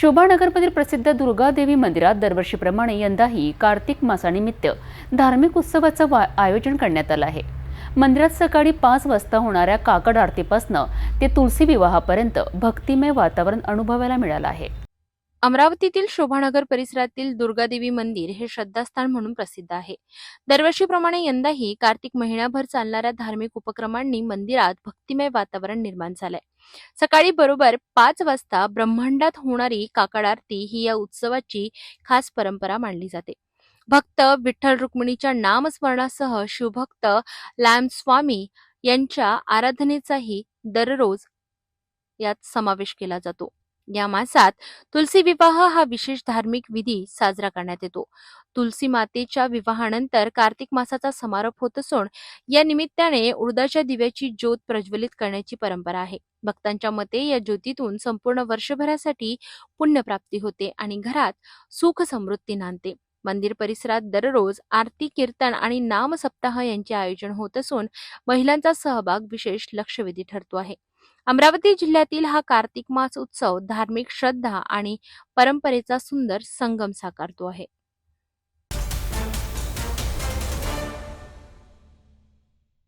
शोभानगरमधील प्रसिद्ध दुर्गादेवी मंदिरात दरवर्षीप्रमाणे यंदाही कार्तिक मासानिमित्त धार्मिक उत्सवाचं वा- आयोजन करण्यात आलं आहे. मंदिरात सकाळी पाच वाजता होणाऱ्या काकड आरतीपासनं ते तुलसी विवाहापर्यंत भक्तिमय वातावरण अनुभवायला मिळालं आहे. अमरावतीतील शोभानगर परिसरातील दुर्गादेवी मंदिर हे श्रद्धास्थान म्हणून प्रसिद्ध आहे. दरवर्षीप्रमाणे यंदाही कार्तिक महिन्याभर चालणाऱ्या धार्मिक उपक्रमांनी मंदिरात भक्तिमय वातावरण निर्माण झालंय. सकाळी बरोबर पाच वाजता ब्रह्मांडात होणारी काकड आरती ही या उत्सवाची खास परंपरा मानली जाते. भक्त विठ्ठल रुक्मिणीच्या नामस्मरणासह शिवभक्त लॅम स्वामी यांच्या आराधनेचाही दररोज यात समावेश केला जातो. या मासात तुलसी विवाह हा विशेष धार्मिक विधी साजरा करण्यात येतो. तुलसी मातेच्या विवाहानंतर कार्तिक मासाचा समारोप होत असून या निमित्ताने उडदाच्या दिव्याची ज्योत प्रज्वलित करण्याची परंपरा आहे. भक्तांच्या मते या ज्योतीतून संपूर्ण वर्षभरासाठी पुण्यप्राप्ती होते आणि घरात सुख समृद्धी नांदते. मंदिर परिसरात दररोज आरती कीर्तन आणि नाम सप्ताह यांचे आयोजन होत असून महिलांचा सहभाग विशेष लक्षवेधी ठरतो आहे. अमरावती जिल्ह्यातील हा कार्तिक मास उत्सव धार्मिक श्रद्धा आणि परंपरेचा सुंदर संगम साकारतो आहे.